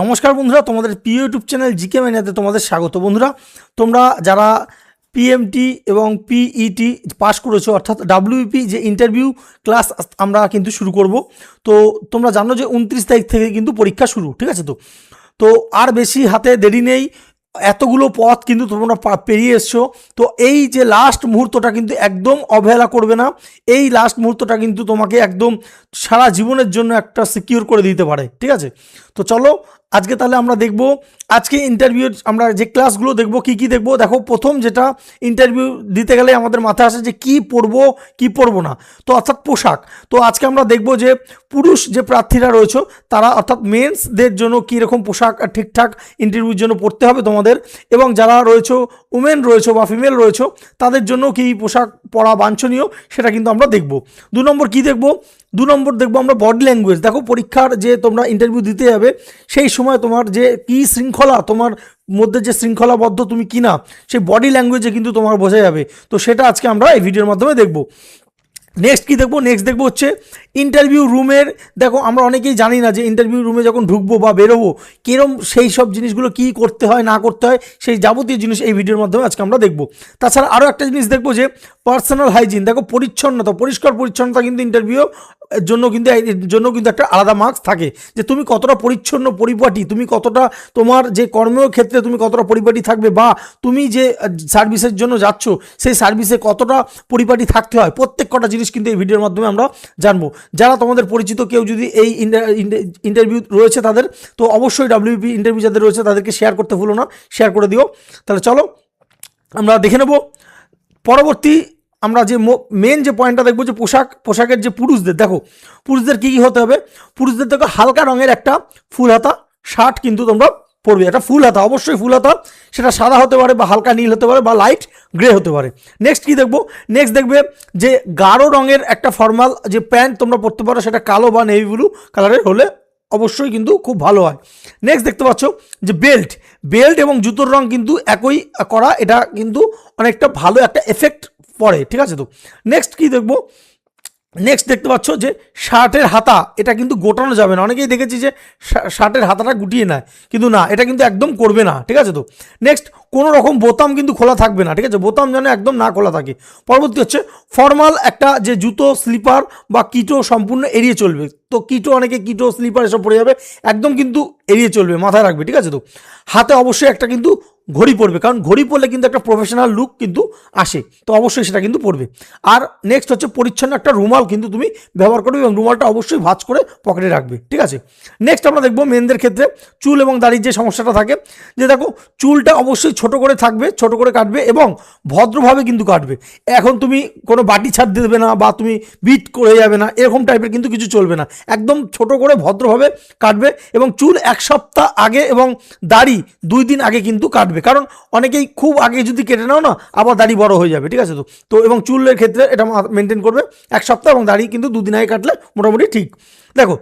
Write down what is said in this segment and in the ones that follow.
নমস্কার বন্ধুরা, তোমাদের প্রিয় ইউটিউব চ্যানেল জিকে ম্যানিয়াতে তোমাদের স্বাগত বন্ধুরা। তোমরা যারা পিএমটি এবং পিইটি পাস করেছ, অর্থাৎ ডাব্লিউপি যে ইন্টারভিউ ক্লাস আমরা কিন্তু শুরু করব, তো তোমরা জানো যে উনত্রিশ তারিখ থেকে কিন্তু পরীক্ষা শুরু, ঠিক আছে তো? তো আর বেশি হাতে দেরি নেই, এতগুলো পথ কিন্তু তোমরা পেরিয়ে এসছো, তো এই যে লাস্ট মুহূর্তটা কিন্তু একদম অবহেলা করবে না, এই লাস্ট মুহূর্তটা কিন্তু তোমাকে একদম সারা জীবনের জন্য একটা সিকিউর করে দিতে পারে, ঠিক আছে? তো চলো আজকে তাহলে আমরা দেখব, আজকে ইন্টারভিউ আমরা যে ক্লাসগুলো দেখব, কি কি দেখব, দেখো প্রথম যেটা ইন্টারভিউ দিতে গেলে আমাদের মাথায় আসে যে কি পরবো কি পরবো না। তো অর্থাৎ পোশাক। তো আজকে আমরা দেখব যে পুরুষ যে প্রার্থীরা রয়েছে, তারা অর্থাৎ মেন্সদের জন্য কীরকম পোশাক ঠিকঠাক ইন্টারভিউর জন্য পড়তে হবে তোমাদের এবং যারা রয়েছে উমেন রয়েছে বা ফিমেল রয়েছে, তাদের জন্য কি পোশাক পরা বাঞ্ছনীয়, সেটা কিন্তু আমরা দেখব। দু নম্বর কি দেখব? দু নম্বর দেখব আমরা বডি ল্যাঙ্গুয়েজ দেখো পরীক্ষার যে তোমরা ইন্টারভিউ দিতে যাবে, সেই সময় তোমার যে কি শৃঙ্খলা, তোমার মধ্যে যে শৃঙ্খলাবদ্ধ তুমি কি না সেই বডি ল্যাঙ্গুয়েজে কিন্তু তোমার বোঝা যাবে। তো সেটা আজকে আমরা এই ভিডিওর মাধ্যমে দেখব। নেক্সট কি দেখব? নেক্সট দেখব হচ্ছে ইন্টারভিউ রুমের দেখো আমরা অনেকেই জানি না যে ইন্টারভিউ রুমে যখন ঢুকবো বা বেরোবো, কিরম সেই সব জিনিসগুলো কি করতে হয়, না করতে হয়, সেই যাবতীয় জিনিস এই ভিডিওর মাধ্যমে আজকে আমরা দেখব। তাছাড়া আরও একটা জিনিস দেখব যে পার্সোনাল হাইজিন দেখো পরিচ্ছন্নতা, পরিষ্কার পরিচ্ছন্নতা কিন্তু ইন্টারভিউ জন্য কিন্তু এর জন্য কিন্তু একটা আলাদা মার্কস থাকে। যে তুমি কতটা পরিচ্ছন্ন পরিপাটি, তুমি কতটা তোমার যে কর্মের ক্ষেত্রে তুমি কতটা পরিপাটি থাকবে বা তুমি যে সার্ভিসের জন্য যাচ্ছ, সেই সার্ভিসে কতটা পরিপাটি থাকতে হয়, প্রত্যেক কটা জিনিস কিন্তু এই ভিডিওর মাধ্যমে আমরা জানব। যারা তোমাদের পরিচিত, কেউ যদি এই ইন্টারভিউ রয়েছে তাদের, তো অবশ্যই ডাব্লিউপি ইন্টারভিউ যাদের রয়েছে তাদেরকে শেয়ার করতে ভুলো না শেয়ার করে দিও। তাহলে চলো, আমরা দেখে নেব। পরবর্তী আমরা যে মেন যে পয়েন্টটা দেখব যে পোশাক, পোশাকের যে পুরুষদের, দেখো, পুরুষদের কী কী হতে হবে? পুরুষদের দেখো হালকা রঙের একটা ফুল হাতা, শার্ট কিন্তু তোমরা পরবে। একটা ফুল হাতা, অবশ্যই ফুল হাতা। সেটা সাদা হতে পারে বা হালকা নীল হতে পারে বা লাইট গ্রে হতে পারে। নেক্সট কি দেখব? নেক্সট দেখবে যে গাঢ় রঙের একটা ফর্মাল যে প্যান্ট তোমরা পরতে পারো, সেটা কালো বা নেভি ব্লু কালারের হলে অবশ্যই কিন্তু খুব ভালো হয়। নেক্সট দেখতে পাচ্ছ যে বেল্ট বেল্ট এবং জুতোর রং কিন্তু একই করা, এটা কিন্তু অনেকটা ভালো একটা এফেক্ট পড়ে, ঠিক আছে তো? নেক্সট কি দেখব? নেক্সট দেখতে পাচ্ছ যে শার্টের হাতা, এটা কিন্তু গোটানো যাবে না। অনেকেই দেখেছি যে শার্টের হাতাটা গুটিয়ে নেয়, কিন্তু না, এটা কিন্তু একদম করবে না, ঠিক আছে তো? নেক্সট কোনো রকম বোতাম কিন্তু খোলা থাকবে না, ঠিক আছে? বোতাম যেন একদম না খোলা থাকে। পরবর্তী হচ্ছে, ফর্মাল একটা যে জুতো, স্লিপার বা কিটো সম্পূর্ণ এড়িয়ে চলবে। তো কিটো, অনেকে কিটো, স্লিপার এসব পড়ে যাবে, একদম কিন্তু এড়িয়ে চলবে, মাথায় রাখবে, ঠিক আছে তো? হাতে অবশ্যই একটা কিন্তু ঘড়ি পরবে, কারণ ঘড়ি পরলে কিন্তু একটা প্রফেশনাল লুক কিন্তু আসে, তো অবশ্যই সেটা কিন্তু পরবে। আর নেক্সট হচ্ছে পরিচ্ছন্ন একটা রুমাল কিন্তু তুমি ব্যবহার করবে এবং রুমালটা অবশ্যই ভাঁজ করে পকেটে রাখবে, ঠিক আছে? নেক্সট আমরা দেখব মেনদের ক্ষেত্রে চুল এবং দাড়ির যে সমস্যাটা থাকে, যে দেখো, চুলটা অবশ্যই ছোট করে থাকবে, ছোট করে কাটবে এবং ভদ্রভাবে কিন্তু কাটবে। এখন তুমি কোনো বাটি ছাড় দেবে না বা তুমি বিট করে যাবে না, এরকম টাইপের কিন্তু কিছু চলবে না। একদম ছোট করে ভদ্রভাবে কাটবে এবং চুল এক সপ্তাহ আগে এবং দাড়ি দুই দিন আগে কিন্তু কাটবে। কারণ অনেকেই খুব আগে যদি কেটে নাও না, আবার দাড়ি বড় হয়ে যাবে, ঠিক আছে তো? তো এবং চুলের ক্ষেত্রে এটা মেনটেন করবে এক সপ্তাহ এবং দাড়ি কিন্তু দুদিন আগে কাটলে মোটামুটি ঠিক। দেখো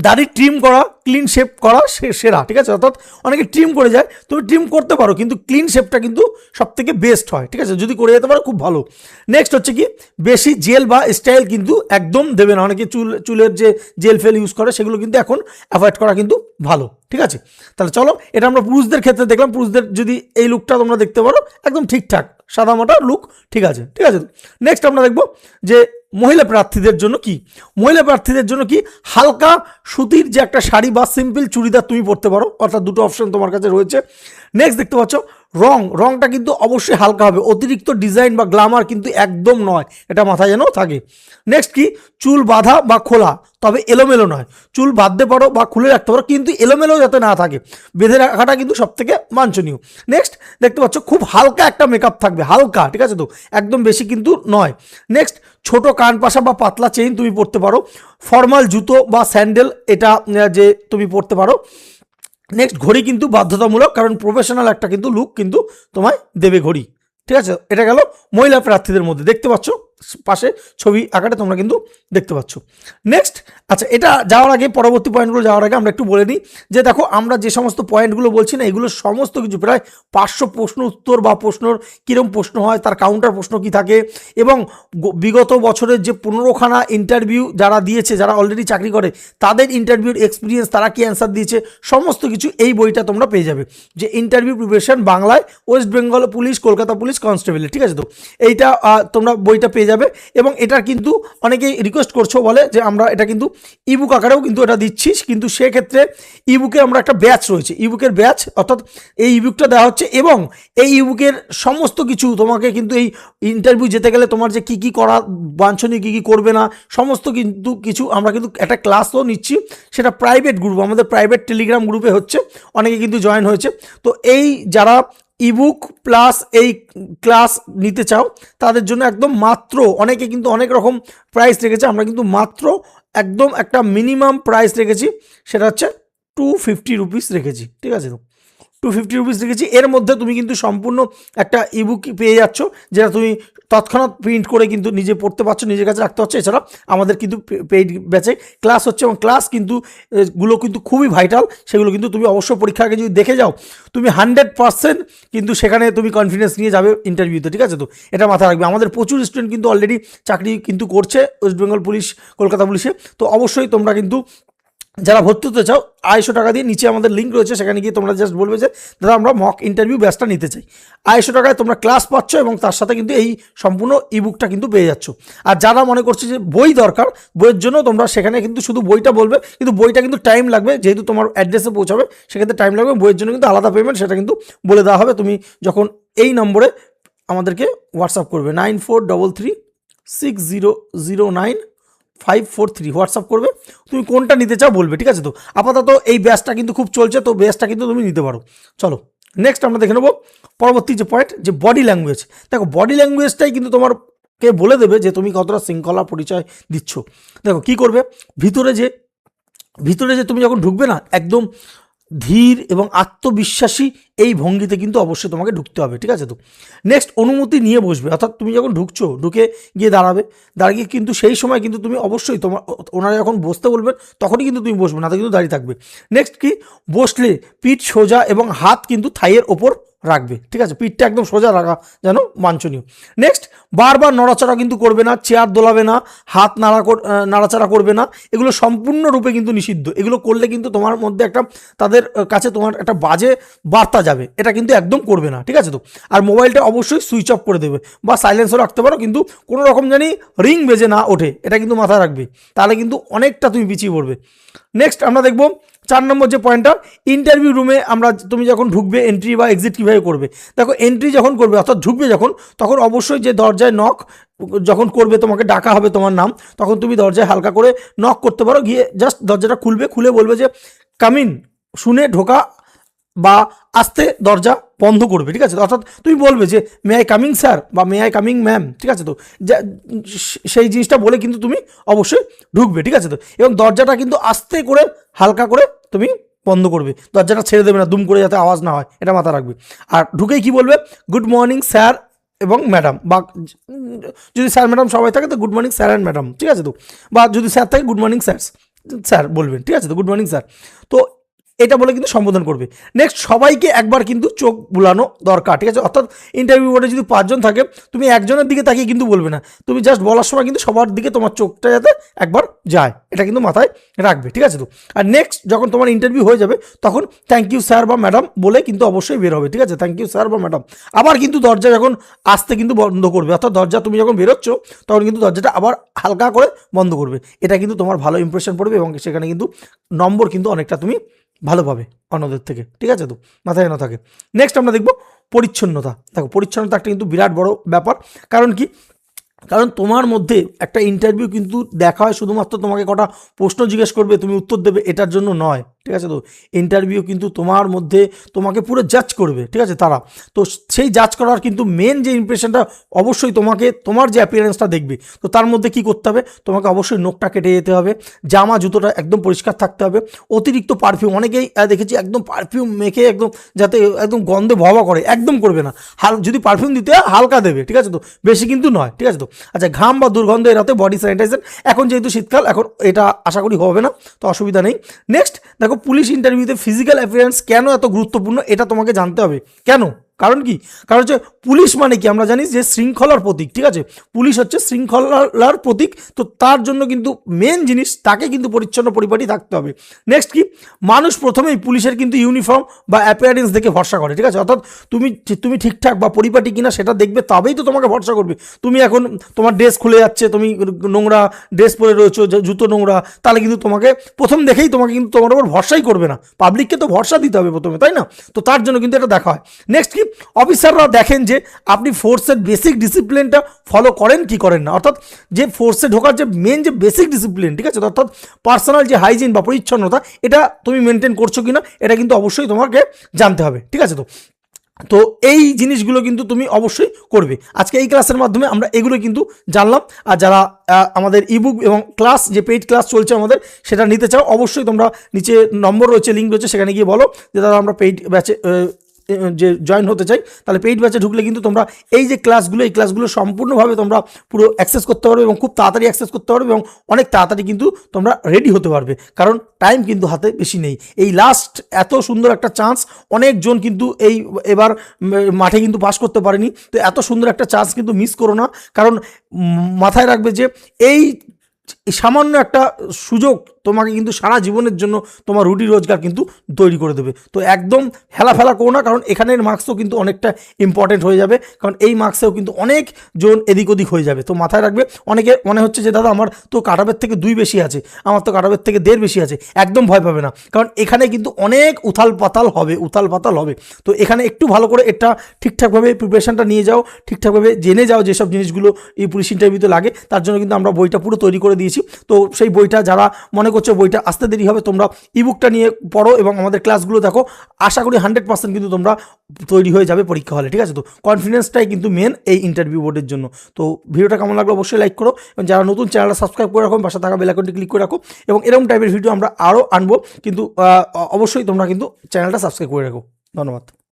দাড়ি ট্রিম করা ক্লিন শেপ করা সে- সেরা, ঠিক আছে? অর্থাৎ অনেকে ট্রিম করে যায় তুমি ট্রিম করতে পারো, কিন্তু ক্লিন শেপটা কিন্তু সব থেকে বেস্ট হয়, ঠিক আছে? যদি করে যেতে পারো, খুব ভালো। নেক্সট হচ্ছে কি, বেশি জেল বা স্টাইল কিন্তু একদম দেবে না। অনেকে চুল চুলের যে জেল ফেল ইউজ করে, সেগুলো কিন্তু এখন অ্যাভয়েড করা কিন্তু ভালো, ঠিক আছে? তাহলে চলো, এটা আমরা পুরুষদের ক্ষেত্রে দেখলাম। পুরুষদের যদি এই লুকটা তোমরা দেখতে পারো, একদম ঠিকঠাক। সাদা মোটা লুক ঠিক আছে ঠিক আছে? নেক্সট আমরা দেখব যে মহিলা প্রার্থীদের জন্য কি? মহিলা প্রার্থীদের জন্য কি হালকা সুতির যে একটা শাড়ি বা সিম্পল চুড়িদার তুমি পরতে পারো, অর্থাৎ দুটো অপশন তোমার কাছে রয়েছে। নেক্সট দেখতে পাচ্ছ রং, রংটা কিন্তু অবশ্যই হালকা হবে। অতিরিক্ত ডিজাইন বা গ্লামার কিন্তু একদম নয়। এটা মাথায় যেন থাকে। নেক্সট কি? চুল বাঁধা বা খোলা। তবে এলোমেলো নয়। চুল বাঁধতে পারো বা খুলে রাখতে পারো, কিন্তু এলোমেলো যাতে না থাকে। বেঁধে রাখাটা কিন্তু সব থেকে বাঞ্ছনীয়। নেক্সট দেখতে পাচ্ছ খুব হালকা একটা মেকআপ থাকবে। হালকা, ঠিক আছে তো? একদম বেশি কিন্তু নয়। নেক্সট ছোট কান পাশা বা পাতলা চেইন তুমি পরতে পারো। ফর্মাল জুতো বা স্যান্ডেল এটা যে তুমি পরতে পারো। নেক্সট ঘড়ি কিন্তু বাধ্যতামূলক, কারণ প্রফেশনাল একটা কিন্তু লুক কিন্তু তোমায় দেবে ঘড়ি। ঠিক আছে? এটা গেল মহিলা প্রার্থীদের মধ্যে। দেখতে পাচ্ছ? পাশে ছবি আকারে তোমরা কিন্তু দেখতে পাচ্ছ। নেক্সট আচ্ছা এটা যাওয়ার আগে পরবর্তী পয়েন্টগুলো যাওয়ার আগে আমরা একটু বলে নিই যে দেখো, আমরা যে সমস্ত পয়েন্টগুলো বলছি না, এগুলো সমস্ত কিছু প্রায় পাঁচশো প্রশ্ন উত্তর বা প্রশ্নর কীরকম প্রশ্ন হয়, তার কাউন্টার প্রশ্ন কি থাকে এবং বিগত বছরের যে পনেরোখানা ইন্টারভিউ যারা দিয়েছে, যারা অলরেডি চাকরি করে, তাদের ইন্টারভিউর এক্সপিরিয়েন্স তারা কি অ্যান্সার দিয়েছে, সমস্ত কিছু এই বইটা তোমরা পেয়ে যাবে। যে ইন্টারভিউ প্রিপারেশন বাংলায় West Bengal police Kolkata police কনস্টেবলের ঠিক আছে তো? এইটা তোমরা বইটা পেয়ে যাবে। এবং এটার কিন্তু অনেকেই রিকোয়েস্ট করছ বলে যে আমরা এটা কিন্তু ইবুক আকারেও কিন্তু এটা দিচ্ছিস কিন্তু সেক্ষেত্রে ইবুকে আমরা একটা ব্যাচ রয়েছে। ইবুকের ব্যাচ অর্থাৎ এই ইবুকটা দেওয়া হচ্ছে এবং এই ইবুকের সমস্ত কিছু তোমাকে কিন্তু এই ইন্টারভিউ যেতে গেলে তোমার যে কী কী করা বাঞ্ছনীয়, কী কী করবে না, সমস্ত কিন্তু কিছু আমরা কিন্তু একটা ক্লাসও নিচ্ছি। সেটা প্রাইভেট গ্রুপ আমাদের প্রাইভেট টেলিগ্রাম গ্রুপে হচ্ছে, অনেকে কিন্তু জয়েন হয়েছে। তো এই যারা ইবুক প্লাস এই ক্লাস নিতে চাও, তাদের জন্য একদম মাত্র, অনেকে কিন্তু অনেক রকম প্রাইস রেখেছে, আমরা কিন্তু মাত্র একদম একটা মিনিমাম প্রাইস রেখেছি, সেটা হচ্ছে টু ফিফটি রুপিস রেখেছি, ঠিক আছে টু ফিফটি রুপিস রেখেছি। এর মধ্যে তুমি কিন্তু সম্পূর্ণ একটা ইবুক পেয়ে যাচ্ছ, যেটা তুমি তৎক্ষণাৎ প্রিন্ট করে কিন্তু নিজে পড়তে পারছ, নিজের কাছে রাখতে পারছ। এছাড়া আমাদের কিন্তু পেইড ব্যাচে ক্লাস হচ্ছে এবং ক্লাস কিন্তু গুলো কিন্তু খুবই ভাইটাল সেগুলো কিন্তু তুমি অবশ্যই পরীক্ষার আগে যদি দেখে যাও, তুমি হান্ড্রেড পার্সেন্ট কিন্তু সেখানে তুমি কনফিডেন্স নিয়ে যাবে ইন্টারভিউতে ঠিক আছে তো? এটা মাথায় রাখবে। আমাদের প্রচুর স্টুডেন্ট কিন্তু অলরেডি চাকরি কিন্তু করছে ওয়েস্ট বেঙ্গল পুলিশ কলকাতা পুলিশে তো অবশ্যই তোমরা কিন্তু যারা ভর্তি হতে চাও, আড়াইশো টাকা দিয়ে নিচে আমাদের লিঙ্ক রয়েছে, সেখানে গিয়ে তোমরা জাস্ট বলবে যে, দাদা, আমরা মক ইন্টারভিউ ব্যাচটা নিতে চাই। আড়াইশো টাকায় তোমরা ক্লাস পাচ্ছ এবং তার সাথে কিন্তু এই সম্পূর্ণ ইবুকটা কিন্তু পেয়ে যাচ্ছ। আর যারা মনে করছে যে বই দরকার, বইয়ের জন্য তোমরা সেখানে কিন্তু শুধু বইটা বলবে, কিন্তু বইটা কিন্তু টাইম লাগবে, যেহেতু তোমার অ্যাড্রেসে পৌঁছাবে, সেক্ষেত্রে টাইম লাগবে, বইয়ের জন্য কিন্তু আলাদা পেমেন্ট সেটা কিন্তু বলে দেওয়া হবে। তুমি যখন এই নম্বরে আমাদেরকে হোয়াটসঅ্যাপ করবে nine four double three six zero zero nine five four three WhatsApp করবে। তুমি কোনটা নিতে চাও বলবে, ঠিক আছে তো? আপাতত এই ব্যাসটা কিন্তু খুব চলছে, তো ব্যাসটা কিন্তু তুমি নিতে পারো। চলো নেক্সট আমরা দেখে নেব পরবর্তী যে পয়েন্ট যে বডি ল্যাঙ্গুয়েজ দেখো বডি ল্যাঙ্গুয়েজটাই কিন্তু তোমার কে বলে দেবে যে তুমি কতটা শৃঙ্খলা পরিচয় দিচ্ছ। দেখো, কি করবে? ভিতরে যে ভিতরে যে তুমি যখন ঢুকবে না, একদম ধীর এবং আত্মবিশ্বাসী এই ভঙ্গিতে কিন্তু অবশ্যই তোমাকে ঢুকতে হবে, ঠিক আছে তো? নেক্সট অনুমতি নিয়ে বসবে, অর্থাৎ তুমি যখন ঢুকছো, ঢুকে গিয়ে দাঁড়াবে, দাঁড়িয়ে কিন্তু সেই সময় কিন্তু তুমি অবশ্যই তোমার, ওনারা যখন বসতে বলবেন, তখনই কিন্তু তুমি বসবে, না তো কিন্তু দাঁড়িয়ে থাকবে। নেক্সট কি? বসলে পিঠ সোজা এবং হাত কিন্তু থাইয়ের ওপর রাখবে। ঠিক আছে? পিঠটা একদম সোজা রাখা যেন বাঞ্ছনীয়। নেক্সট বারবার নড়াচড়া কিন্তু করবে না, চেয়ার দোলাবে না, হাত নাড়া নাড়াচাড়া করবে না। এগুলো সম্পূর্ণরূপে কিন্তু নিষিদ্ধ। এগুলো করলে কিন্তু তোমার মধ্যে একটা, তাদের কাছে তোমার একটা বাজে বার্তা যাবে। এটা কিন্তু একদম করবে না। ঠিক আছে তো? আর মোবাইলটা অবশ্যই সুইচ অফ করে দেবে বা সাইলেন্সও রাখতে পারো, কিন্তু কোনো রকম জানি রিং বেজে না ওঠে। এটা কিন্তু মাথায় রাখবে। তাহলে কিন্তু অনেকটা তুমি পিছিয়ে পড়বে। নেক্সট আমরা দেখব চার নম্বর যে পয়েন্টটা ইন্টারভিউ রুমে আমরা তুমি যখন ঢুকবে এন্ট্রি বা এক্সিট কীভাবে করবে? দেখো এন্ট্রি যখন করবে, অর্থাৎ ঢুকবে যখন, তখন অবশ্যই যে দরজায় নক যখন করবে, তোমাকে ডাকা হবে তোমার নাম, তখন তুমি দরজায় হালকা করে নক করতে পারো, গিয়ে জাস্ট দরজাটা খুলবে, খুলে বলবে যে কামিন শুনে ঢোকা বা আস্তে দরজা বন্ধ করবে, ঠিক আছে? অর্থাৎ তুমি বলবে যে মে আই কামিং স্যার বা মে আই কামিং ম্যাম ঠিক আছে তো? সেই জিনিসটা বলে কিন্তু তুমি অবশ্যই ঢুকবে, ঠিক আছে তো? এবং দরজাটা কিন্তু আস্তে করে, হালকা করে তুমি বন্ধ করবে। দরজাটা ছেড়ে দেবে না, দুম করে যাতে আওয়াজ না হয়, এটা মাথা রাখবে। আর ঢুকেই কি বলবে? গুড মর্নিং স্যার এবং ম্যাডাম বা, যদি স্যার ম্যাডাম সবাই থাকে, তো good morning sir and madam ঠিক আছে তো? বা, যদি স্যার থাকে গুড মর্নিং স্যার স্যার বলবেন, ঠিক আছে তো? গুড মর্নিং স্যার তো এটা বলে কিন্তু সম্বোধন করবে। নেক্সট সবাইকে একবার কিন্তু চোখ বুলানো দরকার, ঠিক আছে? অর্থাৎ ইন্টারভিউ বোর্ডে যদি পাঁচজন থাকে, তুমি একজনের দিকে তাকিয়ে কিন্তু বলবে না। তুমি জাস্ট বলার সময় কিন্তু সবার দিকে তোমার চোখটা যাতে একবার যায়, এটা কিন্তু মাথায় রাখবে, ঠিক আছে তো? আর নেক্সট যখন তোমার ইন্টারভিউ হয়ে যাবে, তখন থ্যাংক ইউ স্যার বা ম্যাডাম বলে কিন্তু অবশ্যই বের হবে, ঠিক আছে? থ্যাংক ইউ স্যার বা ম্যাডাম আবার কিন্তু দরজা যখন আসতে কিন্তু বন্ধ করবে, অর্থাৎ দরজা তুমি যখন বেরোচ্ছ, তখন কিন্তু দরজাটা আবার হালকা করে বন্ধ করবে। এটা কিন্তু তোমার ভালো ইমপ্রেশন পড়বে এবং সেখানে কিন্তু নম্বর কিন্তু অনেকটা তুমি ভালো পাবে অন্যদের থেকে, ঠিক আছে তো? মাথায় যেন থাকে। নেক্সট আমরা দেখব পরিচ্ছন্নতা। দেখো, পরিচ্ছন্নতা একটা কিন্তু বিরাট বড় ব্যাপার। কারণ কি? কারণ তোমার মধ্যে একটা ইন্টারভিউ কিন্তু দেখা হয় শুধুমাত্র তোমাকে কটা প্রশ্ন জিজ্ঞেস করবে, তুমি উত্তর দেবে, এটার জন্য নয়। ঠিক আছে তো? ইন্টারভিউ কিন্তু তোমার মধ্যে তোমাকে পুরো জাজ করবে, ঠিক আছে? তারা। তো সেই জাজ করার কিন্তু মেন যে ইমপ্রেশনটা অবশ্যই তোমাকে, তোমার যে অ্যাপিয়ারেন্সটা দেখবে, তো তার মধ্যে কি করতে হবে? তোমাকে অবশ্যই নোকটা কেটে যেতে হবে, জামা, জুতোটা একদম পরিষ্কার থাকতে হবে, অতিরিক্ত পারফিউম অনেকেই দেখেছি একদম পারফিউম মেখে একদম যাতে একদম গন্ধে ভবা করে, একদম করবে না। হাল, যদি পারফিউম দিতে হালকা দেবে, ঠিক আছে তো? বেশি কিন্তু নয়, ঠিক আছে তো? আচ্ছা ঘাম বা দুর্গন্ধ এড়াতে বডি স্যানিটাইজার এখন যেহেতু শীতকাল, এখন এটা আশা করি হবে না, তো অসুবিধা নেই। নেক্সট দেখো পুলিশ ইন্টারভিউতে ফিজিক্যাল অ্যাপিয়ারেন্স কেন এত গুরুত্বপূর্ণ? এটা তোমাকে জানতে হবে। কেন? কারণ কি? কারণ হচ্ছে পুলিশ মানে কি? আমরা জানি যে শৃঙ্খলার প্রতীক, ঠিক আছে? পুলিশ হচ্ছে শৃঙ্খলার প্রতীক, তো তার জন্য কিন্তু মেন জিনিস তাকে কিন্তু পরিচ্ছন্ন পরিপাটি থাকতে হবে। নেক্সট কি? মানুষ প্রথমেই পুলিশের কিন্তু ইউনিফর্ম বা অ্যাপিয়ারেন্স দেখে ভরসা করে, ঠিক আছে? অর্থাৎ তুমি তুমি ঠিকঠাক বা পরিপাটি কিনা সেটা দেখবে, তবেই তো তোমাকে ভরসা করবে। তুমি এখন তোমার ড্রেস খুলে যাচ্ছে, তুমি নোংরা ড্রেস পরে রয়েছো জুতো নোংরা, তাহলে কিন্তু তোমাকে প্রথম দেখেই তোমাকে কিন্তু তোমার উপর ভরসাই করবে না। পাবলিককে তো ভরসা দিতে হবে প্রথমে, তাই না? তো তার জন্য কিন্তু এটা দেখা হয়। নেক্সট কি? অফিসাররা দেখেন যে আপনি ফোর্সের বেসিক ডিসিপ্লিনটা ফলো করেন কি করেন না? অর্থাৎ যে ফোর্সে ঢোকার যে মেন যে বেসিক ডিসিপ্লিন ঠিক আছে? অর্থাৎ পার্সোনাল যে হাইজিন বা পরিচ্ছন্নতা, এটা তুমি মেনটেন করছ কি না এটা কিন্তু অবশ্যই তোমাকে জানতে হবে, ঠিক আছে তো? তো এই জিনিসগুলো কিন্তু তুমি অবশ্যই করবে। আজকে এই ক্লাসের মাধ্যমে আমরা এগুলো কিন্তু জানলাম। আর যারা আমাদের ইবুক এবং ক্লাস যে পেইড ক্লাস চলছে আমাদের, সেটা নিতে চাও, অবশ্যই তোমরা নিচে নম্বর রয়েছে লিঙ্ক রয়েছে, সেখানে গিয়ে বলো যে, দাদা, আমরা পেইড ব্যাচে যে জয়েন হতে চাই, তাহলে পেইড ব্যাচে ঢুকলে কিন্তু তোমরা এই যে ক্লাসগুলো এই ক্লাসগুলো সম্পূর্ণভাবে তোমরা পুরো অ্যাক্সেস করতে পারবে এবং খুব তাড়াতাড়ি অ্যাক্সেস করতে পারবে এবং অনেক তাড়াতাড়ি কিন্তু তোমরা রেডি হতে পারবে। কারণ টাইম কিন্তু হাতে বেশি নেই। এই লাস্ট এত সুন্দর একটা চান্স অনেকজন কিন্তু এই এবার মাঠে কিন্তু পাস করতে পারেনি। তো এত সুন্দর একটা চান্স কিন্তু মিস করো না। কারণ মাথায় রাখবে যে এই সামান্য একটা সুযোগ তোমাকে কিন্তু সারা জীবনের জন্য তোমার রুটি রোজগার কিন্তু তৈরি করে দেবে। তো একদম হেলা ফেলা করো না, কারণ এখানের মার্কসও কিন্তু অনেকটা ইম্পর্টেন্ট হয়ে যাবে, কারণ এই মার্কসেও কিন্তু অনেক জন এদিক ওদিক হয়ে যাবে। তো মাথায় রাখবে, অনেকে মনে হচ্ছে যে, দাদা, আমার তো কাটাবের থেকে দুই বেশি আছে, আমার তো কাটাবের থেকে দেড় বেশি আছে। একদম ভয় পাবে না, কারণ এখানে কিন্তু অনেক উথাল পাতাল হবে উথাল পাতাল হবে। তো এখানে একটু ভালো করে এটা ঠিকঠাকভাবে প্রিপারেশনটা নিয়ে যাও, ঠিকঠাকভাবে জেনে যাও যেসব জিনিসগুলো এই পুলিশ ইন্টারভিউতে লাগে, তার জন্য কিন্তু আমরা বইটা পুরো তৈরি করে দিয়েছি। তো সেই বইটা যারা মনে করছ, বইটা আসতে দেরি হবে, তোমরা ইবুকটা নিয়ে পড়ো এবং আমাদের ক্লাসগুলো দেখো। আশা করি হান্ড্রেড পার্সেন্ট কিন্তু তোমরা তৈরি হয়ে যাবে পরীক্ষা হলে, ঠিক আছে? তো কনফিডেন্সটাই কিন্তু মেন এই ইন্টারভিউ বোর্ডের জন্য। তো ভিডিওটা কেমন লাগল অবশ্যই লাইক করো এবং যারা নতুন চ্যানেলটা সাবস্ক্রাইব করে রাখো, পাশে থাকা বেলাকনটি ক্লিক করে রাখো এবং এরকম টাইপের ভিডিও আমরা আরও আনব। কিন্তু অবশ্যই তোমরা কিন্তু চ্যানেলটা সাবস্ক্রাইব করে রাখো। ধন্যবাদ।